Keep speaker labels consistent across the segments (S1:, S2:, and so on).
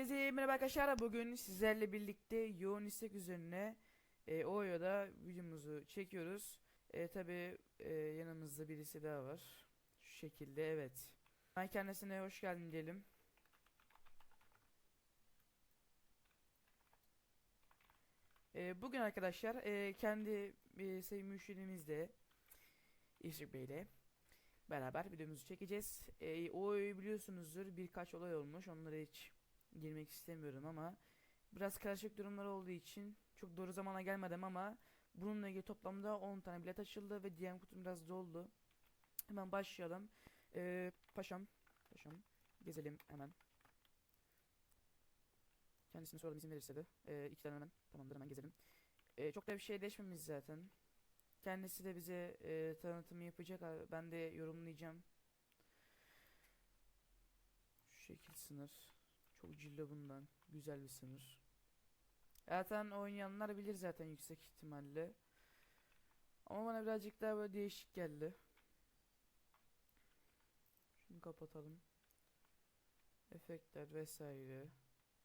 S1: Herkese merhaba arkadaşlar. Bugün sizlerle birlikte yoğun istek üzerine e, Oyo'da videomuzu çekiyoruz. E, Tabi yanımızda birisi daha var. Şu şekilde evet. Ben kendisine hoş geldin diyelim. E, bugün arkadaşlar e, kendi e, sayın müşterimizle İşrik Bey'le beraber videomuzu çekeceğiz. E, Oyo'yu biliyorsunuzdur birkaç olay olmuş. Onları hiç girmek istemiyorum ama biraz karışık durumlar olduğu için çok doğru zamana gelmedim ama bununla ilgili toplamda 10 tane bilet açıldı ve DM kutum biraz doldu. Hemen başlayalım. Ee, paşam, paşam gezelim hemen. Kendisine soralım izin verirse de. Ee, iki tane hemen tamamdır hemen gezelim. Ee, çok da bir şey değişmemiş zaten. Kendisi de bize e, tanıtımı yapacak. Ben de yorumlayacağım. Şu şekil sınır. Çok cillo bundan. Güzel bir sınır. Zaten oynayanlar bilir zaten yüksek ihtimalle. Ama bana birazcık daha böyle değişik geldi. Şunu kapatalım. Efektler vesaire.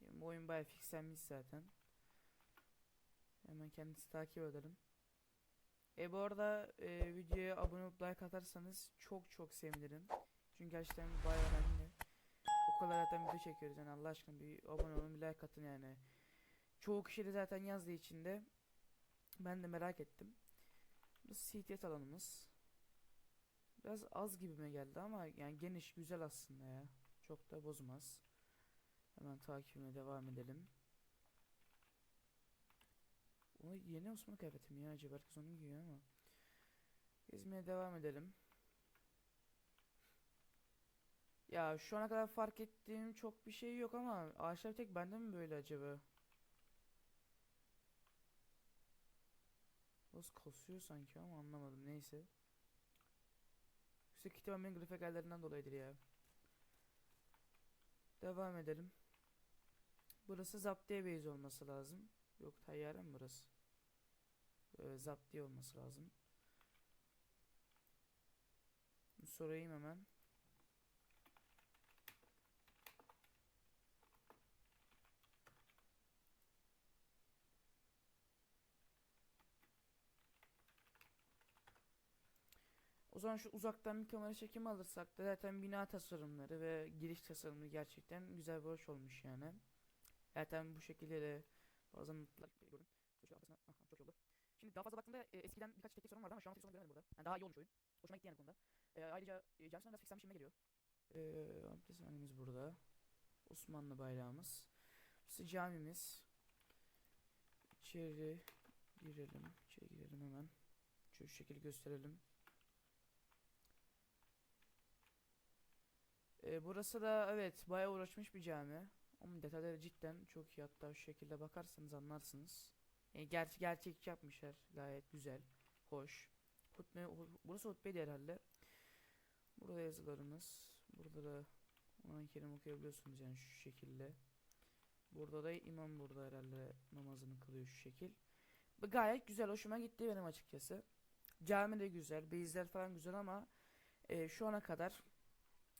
S1: Yani bu oyun bayağı fixlenmiş zaten. Hemen kendisi takip edelim. E bu arada e, videoya abone olup like atarsanız çok çok sevinirim. Çünkü gerçekten bayağı önemli. Kadar zaten video çekiyoruz yani Allah aşkına bir abone olun bir like atın yani. Çoğu kişi de zaten yazdığı için de ben de merak ettim. Bu CTS alanımız. Biraz az gibime geldi ama yani geniş güzel aslında ya. Çok da bozmaz. Hemen takibime devam edelim. O yeni Osmanlı kıyafeti mi ya acaba herkes onu giyiyor ama. Gezmeye devam edelim. Ya şu ana kadar fark ettiğim çok bir şey yok ama ağaçlar tek bende mi böyle acaba? Biraz kasıyor sanki ama anlamadım neyse. Yüksek ihtimal benim grafik ayarlarından dolayıdır ya. Devam edelim. Burası zaptiye base olması lazım. Yok tayyare mi burası? Ee, zaptiye olması lazım. Sorayım hemen. Zaman şu uzaktan bir kamera çekimi alırsak da zaten bina tasarımları ve giriş tasarımı gerçekten güzel bir hoş olmuş yani. Zaten bu şekilde de bazen. Şöyle arkasına ah, çok oldu. Şimdi daha fazla baktığımda e, eskiden birkaç teknik sorun vardı ama şu an tek sorun göremedim burada. Yani daha iyi olmuş oyun. Hoşuma gitti yani konuda. E, ayrıca e, James'den biraz fixlenmiş geliyor. E, abdest halimiz burada. Osmanlı bayrağımız. Burası camimiz. İçeri girelim. İçeri girelim hemen. Şu şekilde gösterelim. E, burası da evet bayağı uğraşmış bir cami. Ama detayları cidden çok iyi hatta şu şekilde bakarsanız anlarsınız. Yani gerçi gerçekçi yapmışlar gayet güzel, hoş. Hutbe, hu- burası hutbeydi herhalde. Burada yazılarımız. Burada da Kur'an-ı Kerim okuyabiliyorsunuz yani şu şekilde. Burada da imam burada herhalde namazını kılıyor şu şekil. Bu gayet güzel hoşuma gitti benim açıkçası. Cami de güzel, beyizler falan güzel ama e, şu ana kadar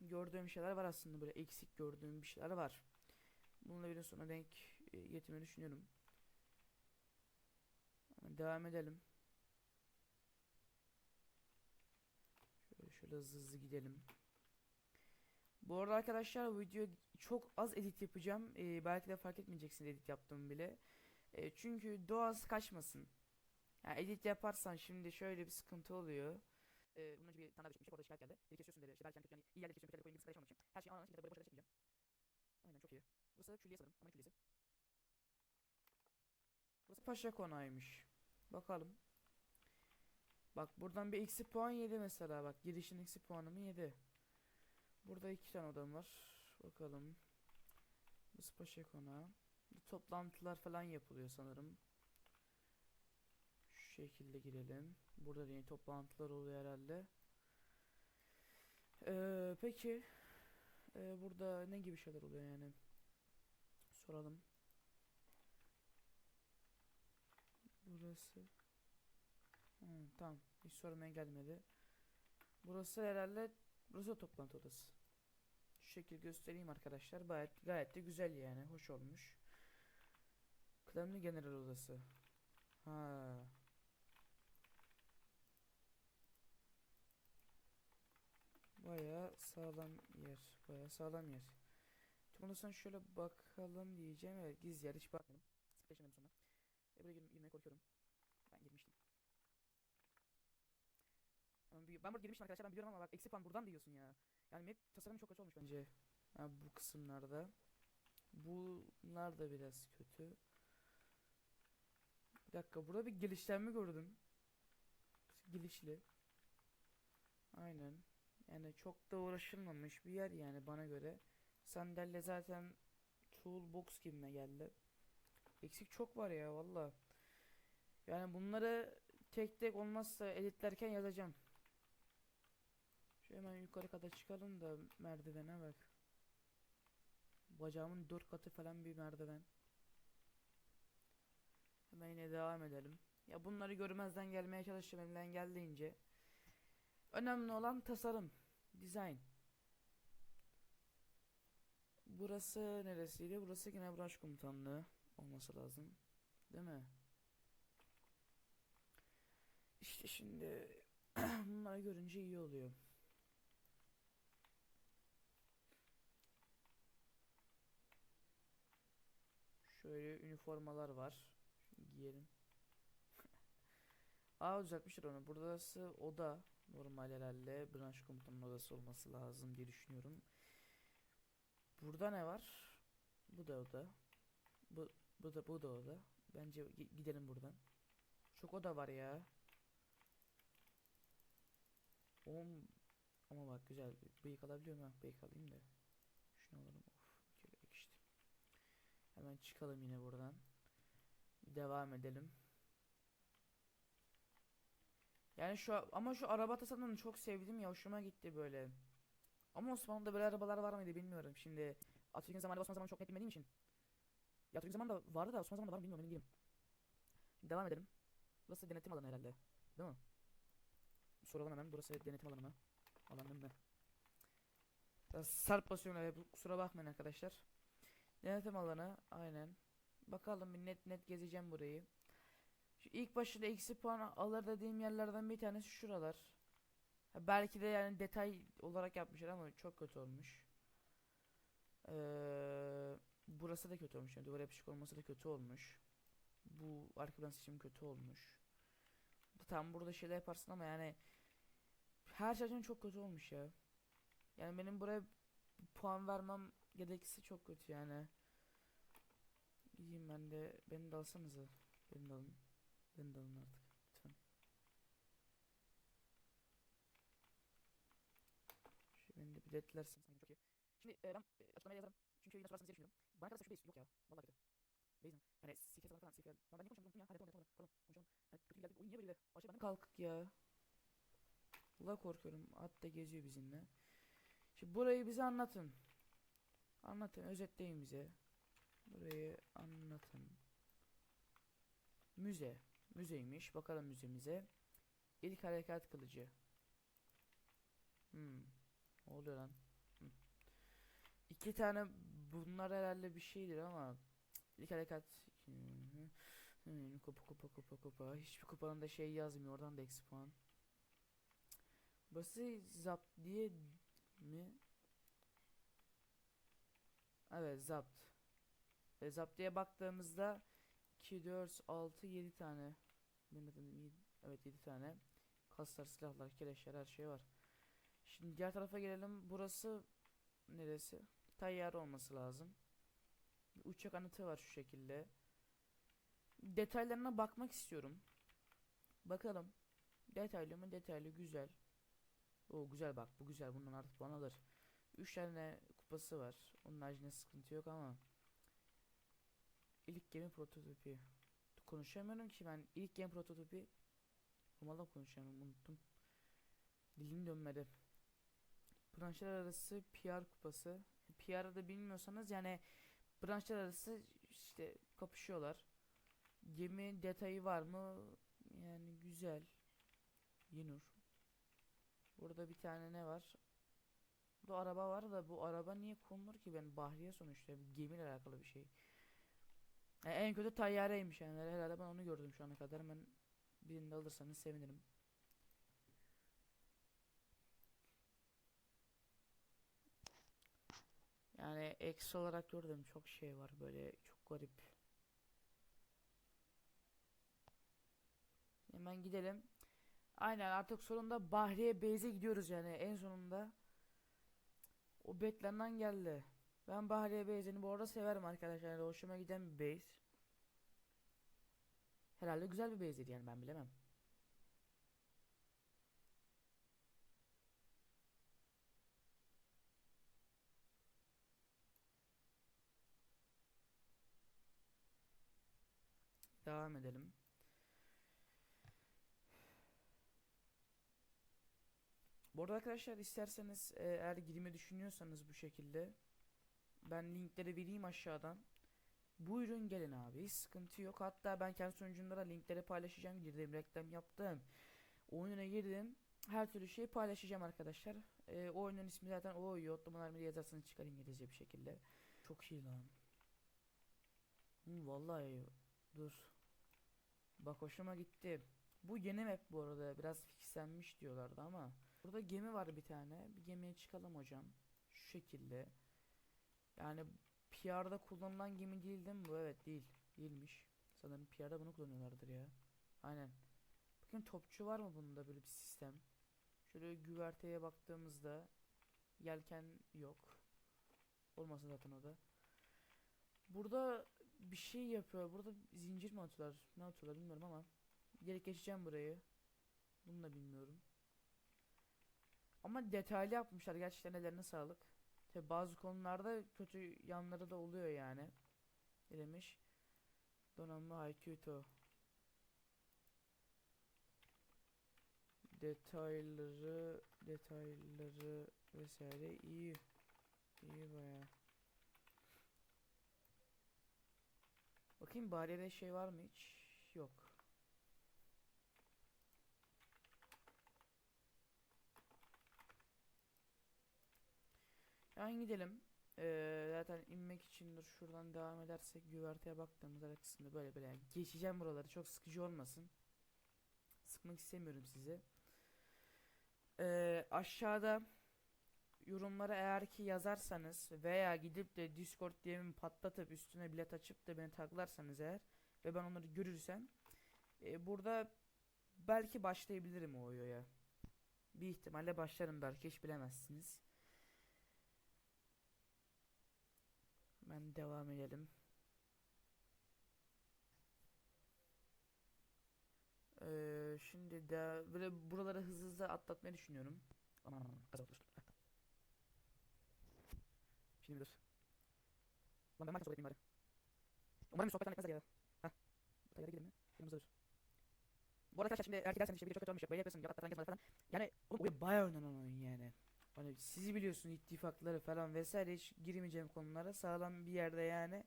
S1: gördüğüm şeyler var aslında böyle eksik gördüğüm bir şeyler var. Bununla bir sonra denk e, getirmeyi düşünüyorum. Ama Devam edelim. Şöyle şöyle hızlı hızlı gidelim. Bu arada arkadaşlar bu video çok az edit yapacağım. E, belki de fark etmeyeceksiniz edit yaptığımı bile. E, çünkü doğası kaçmasın. Yani edit yaparsan şimdi şöyle bir sıkıntı oluyor. Ee, bunun önce bir tane şey orada şikayet geldi. Dedi kesiyorsun dedi. İşte derken kötü yani iyi yerlerde kesiyorsun kötü yerde koyun gibi sıkıntı yaşamak için. Her şeyi anlamak için boş yerde çekmeyeceğim. Aynen çok iyi. Burası külliye sanırım. Ama külliyesi. Burası paşa konağıymış. Bakalım. Bak buradan bir eksi puan yedi mesela bak. Girişin eksi puanımı yedi. Burada iki tane odam var. Bakalım. Burası paşa konağı. Toplantılar falan yapılıyor sanırım. Şekilde girelim. Burada da yeni toplantılar oluyor herhalde. Ee, peki. Ee, burada ne gibi şeyler oluyor yani? Soralım. Burası. Hı, tamam. Hiç sormaya gelmedi. Burası herhalde burası toplantı odası. Şu şekil göstereyim arkadaşlar. Gayet gayet de güzel yani. Hoş olmuş. Kıdemli general odası. Ha. Bayağı sağlam yer. Bayağı sağlam yer. Şimdi sonra şöyle bakalım diyeceğim. Evet gizli yer hiç bakmadım. Sıklaşamadım sonra. E buraya girm- girmeye korkuyorum. Ben girmiştim. Ben, ben burada girmiştim arkadaşlar ben biliyorum ama bak eksi puan buradan da yiyorsun ya. Yani map tasarımı çok kötü olmuş bence. Ha, bu kısımlarda. Bunlar da biraz kötü. Bir dakika burada bir gelişlenme gördüm. Gelişli. Aynen. Yani çok da uğraşılmamış bir yer yani bana göre. Sandalye zaten toolbox gibime geldi. Eksik çok var ya valla. Yani bunları tek tek olmazsa editlerken yazacağım. Şu hemen yukarı kata çıkalım da merdivene bak. Bacağımın dört katı falan bir merdiven. Hemen yine devam edelim. Ya bunları görmezden gelmeye çalışacağım elimden geldiğince. Önemli olan tasarım, dizayn. Burası neresiydi? Burası yine branş komutanlığı olması lazım. Değil mi? İşte şimdi bunları görünce iyi oluyor. Şöyle üniformalar var. Şunu giyelim. Aa düzeltmişler onu. Burası oda. Normal herhalde branş komutanın odası olması lazım diye düşünüyorum. Burada ne var? Bu da oda. Bu, bu da bu da oda. Bence gi- gidelim buradan. Çok oda var ya. Oğlum ama bak güzel. Bıyık alabiliyor muyum? Bıyık alayım da. Şunu alalım. Of, şöyle işte. Hemen çıkalım yine buradan. Devam edelim. Yani şu ama şu araba tasarımını çok sevdim ya hoşuma gitti böyle. Ama Osmanlı'da böyle arabalar var mıydı bilmiyorum. Şimdi Atatürk'ün zamanı Osmanlı zamanı çok net bilmediğim için. Ya Atatürk'ün zamanında vardı da Osmanlı zamanında var mı bilmiyorum emin değilim. Devam edelim. Burası denetim alanı herhalde. Değil mi? Soralım hemen. Burası denetim alanı mı? Alanım ben. Biraz sarp basıyorum kusura bakmayın arkadaşlar. Denetim alanı aynen. Bakalım bir net net gezeceğim burayı. Şu ilk başta eksi puan alır dediğim yerlerden bir tanesi şuralar. Ha, belki de yani detay olarak yapmışlar ama çok kötü olmuş. Ee, burası da kötü olmuş. Yani duvar yapışık olması da kötü olmuş. Bu arka plan seçimi kötü olmuş. Tam burada şeyler yaparsın ama yani her şeyden çok kötü olmuş ya. Yani benim buraya puan vermem gereksi çok kötü yani. İyiyim ben de. Beni de alsanıza. Beni de alın. Beni de alın artık. Lütfen. Şu beni de çok iyi. Şimdi e, ben e, açıklamaya yazarım. Çünkü yine sorarsanız diye düşünüyorum. Bana kadar şu base yok ya. Vallahi kötü. Base'im. Yani CFS falan CFS. Ben, ben niye unuttum ya. Hadi pardon pardon. Konuşalım. Yani kötü geldi. Oyun niye böyle? Aşağı benden kalkık ya. Valla korkuyorum. At da geziyor bizimle. Şimdi burayı bize anlatın. Anlatın. Özetleyin bize. Burayı anlatın. Müze. Müzeymiş. Bakalım müzemize. İlk harekat kılıcı. Hmm. Oluyor lan? Hmm. İki tane bunlar herhalde bir şeydir ama ilk harekat. Hmm, kupa kupa kupa kupa hiçbir kupanın da şey yazmıyor oradan da eksi puan Burası zapt diye mi? Evet zapt e, zaptiye baktığımızda 2, 4, 6, 7 tane Yedi- Evet 7 tane. Kaslar, silahlar, keleşler her şey var. Şimdi diğer tarafa gelelim. Burası Neresi? Tayyare olması lazım. Bir uçak anıtı var şu şekilde. Detaylarına bakmak istiyorum. Bakalım. Detaylı mı? Detaylı güzel. O güzel bak. Bu güzel. Bundan artık puan alır. 3 tane kupası var. Onun haricinde sıkıntı yok ama. İlk gemi prototipi Konuşamıyorum ki. Ben ilk gemi prototipi Valla konuşamıyorum unuttum. Dilim dönmedi. Branşlar arası PR kupası. PR'ı da bilmiyorsanız yani Branşlar arası işte kapışıyorlar. Gemi detayı var mı? Yani güzel. Yinur Burada bir tane ne var? Burada araba var da bu araba niye konulur ki? Ben Bahriye sonuçta. Gemiyle alakalı bir şey. E, en kötü tayyareymiş yani herhalde ben onu gördüm şu ana kadar hemen birini alırsanız sevinirim. Yani eksi olarak gördüm çok şey var böyle çok garip. Hemen gidelim. Aynen artık sonunda Bahriye Beyze gidiyoruz yani en sonunda. O beklenen geldi. Ben Bahriye Beyze'ni bu arada severim arkadaşlar. Yani hoşuma giden bir base. Herhalde güzel bir base'dir yani ben bilemem. Devam edelim. Bu arada arkadaşlar isterseniz eğer girmeyi düşünüyorsanız bu şekilde ben linkleri vereyim aşağıdan. Buyurun gelin abi sıkıntı yok. Hatta ben kendi sunucumda da linkleri paylaşacağım. Girdim reklam yaptım. Oyuna girdim. Her türlü şeyi paylaşacağım arkadaşlar. E, o oyunun ismi zaten o oyun. Otlamalar mı yazarsanız çıkar İngilizce bir şekilde. Çok iyi lan. Hı, vallahi dur. Bak hoşuma gitti. Bu yeni map bu arada. Biraz fixlenmiş diyorlardı ama. Burada gemi var bir tane. Bir gemiye çıkalım hocam. Şu şekilde. Yani PR'da kullanılan gemi değil değil mi bu? Evet değil. Değilmiş. Sanırım PR'da bunu kullanıyorlardır ya. Aynen. Bakın topçu var mı bunda böyle bir sistem? Şöyle güverteye baktığımızda yelken yok. Olmasın zaten o da. Burada bir şey yapıyor. Burada zincir mi atıyorlar? Ne atıyorlar bilmiyorum ama. Geri geçeceğim burayı. Bunu da bilmiyorum. Ama detaylı yapmışlar. Gerçekten ellerine sağlık. Tabi bazı konularda kötü yanları da oluyor yani. Ne demiş? Donanma Haikuto. Detayları, detayları vesaire iyi. İyi baya. Bakayım bariyede şey var mı hiç? Yok. Yani gidelim. Ee, zaten inmek içindir. Şuradan devam edersek güverteye baktığımız ara kısmında böyle böyle yani geçeceğim buraları. Çok sıkıcı olmasın. Sıkmak istemiyorum sizi. Ee, aşağıda yorumlara eğer ki yazarsanız veya gidip de Discord DM'imi patlatıp üstüne bilet açıp da beni taglarsanız eğer ve ben onları görürsem e, burada belki başlayabilirim o oyoya. Bir ihtimalle başlarım belki hiç bilemezsiniz. Ben devam edelim. Ee, şimdi de böyle buraları hızlı hızlı atlatmayı düşünüyorum. Aman aman gaza oluştu. Şimdi dur. Lan ben maç yapayım bari. Umarım sohbetten etmezler ya. Heh. Bu tayara gidelim mi? Yanımızda dur. Bu arada arkadaşlar şimdi eğer giderseniz işte çok kötü olmuş. Böyle yapıyorsun yok gezmeden falan. Yani oğlum oyun bayağı oynanan oyun. Hani sizi biliyorsunuz ittifakları falan vesaire hiç girmeyeceğim konulara sağlam bir yerde yani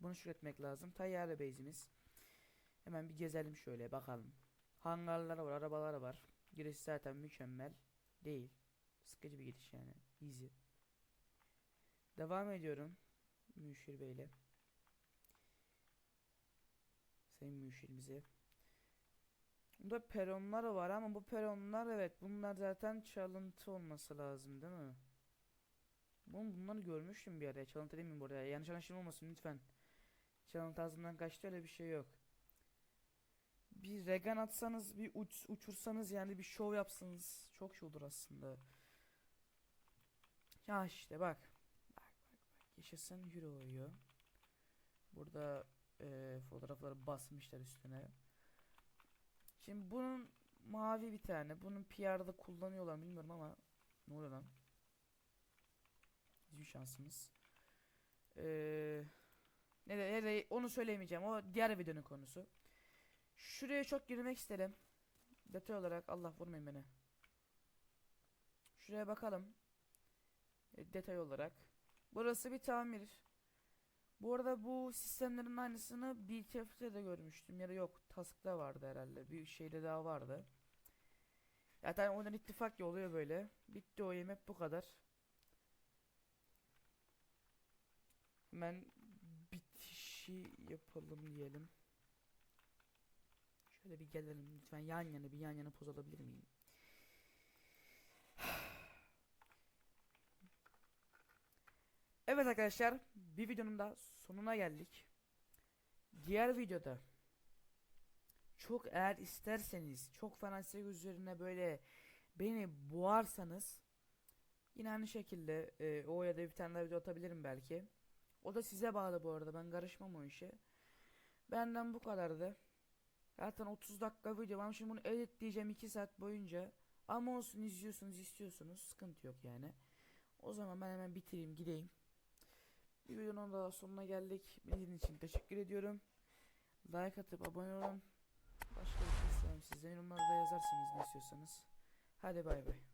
S1: bunu şükretmek lazım. Tayyare base'imiz. Hemen bir gezelim şöyle bakalım. Hangarlar var, arabalar var. Giriş zaten mükemmel değil. Sıkıcı bir giriş yani. Easy. Devam ediyorum. Müşir Bey'le. Sayın Müşirimize. Bunda peronlar var ama bu peronlar evet bunlar zaten çalıntı olması lazım değil mi? Bunu, bunları görmüştüm bir araya. Çalıntı değil mi bu arada? Yanlış anlaşılma olmasın lütfen. Çalıntı ağzından kaçtı öyle bir şey yok. Bir regan atsanız bir uç, uçursanız yani bir şov yapsanız çok şey olur aslında. Ya işte bak. Bak bak bak. Yaşasın yürü oyuyor. Burada e, fotoğrafları basmışlar üstüne. Şimdi bunun mavi bir tane. Bunun PR'da kullanıyorlar bilmiyorum ama ne oluyor lan? Bizim şansımız. Ee, ne de, ne de onu söyleyemeyeceğim. O diğer videonun konusu. Şuraya çok girmek isterim. Detay olarak Allah vurmayın beni. Şuraya bakalım. E, detay olarak. Burası bir tamir. Bu arada bu sistemlerin aynısını BTF'de de görmüştüm ya da yok Task'ta vardı herhalde bir şeyde daha vardı. Zaten ondan ittifak ya oluyor böyle. Bitti o yemek bu kadar. Hemen bitişi yapalım diyelim. Şöyle bir gelelim lütfen yan yana bir yan yana poz alabilir miyim? Evet arkadaşlar bir videonun da sonuna geldik. Diğer videoda çok eğer isterseniz çok fanatik üzerine böyle beni boğarsanız yine aynı şekilde e, o ya da bir tane daha video atabilirim belki. O da size bağlı bu arada ben karışmam o işe. Benden bu kadardı. Zaten 30 dakika video ben şimdi bunu editleyeceğim 2 saat boyunca. Ama olsun izliyorsunuz istiyorsunuz sıkıntı yok yani. O zaman ben hemen bitireyim gideyim. Bir videonun daha sonuna geldik. Beni için teşekkür ediyorum. Like atıp abone olun. Başka bir şey istemem sizden yorumlarda yazarsınız ne istiyorsanız. Hadi bay bay.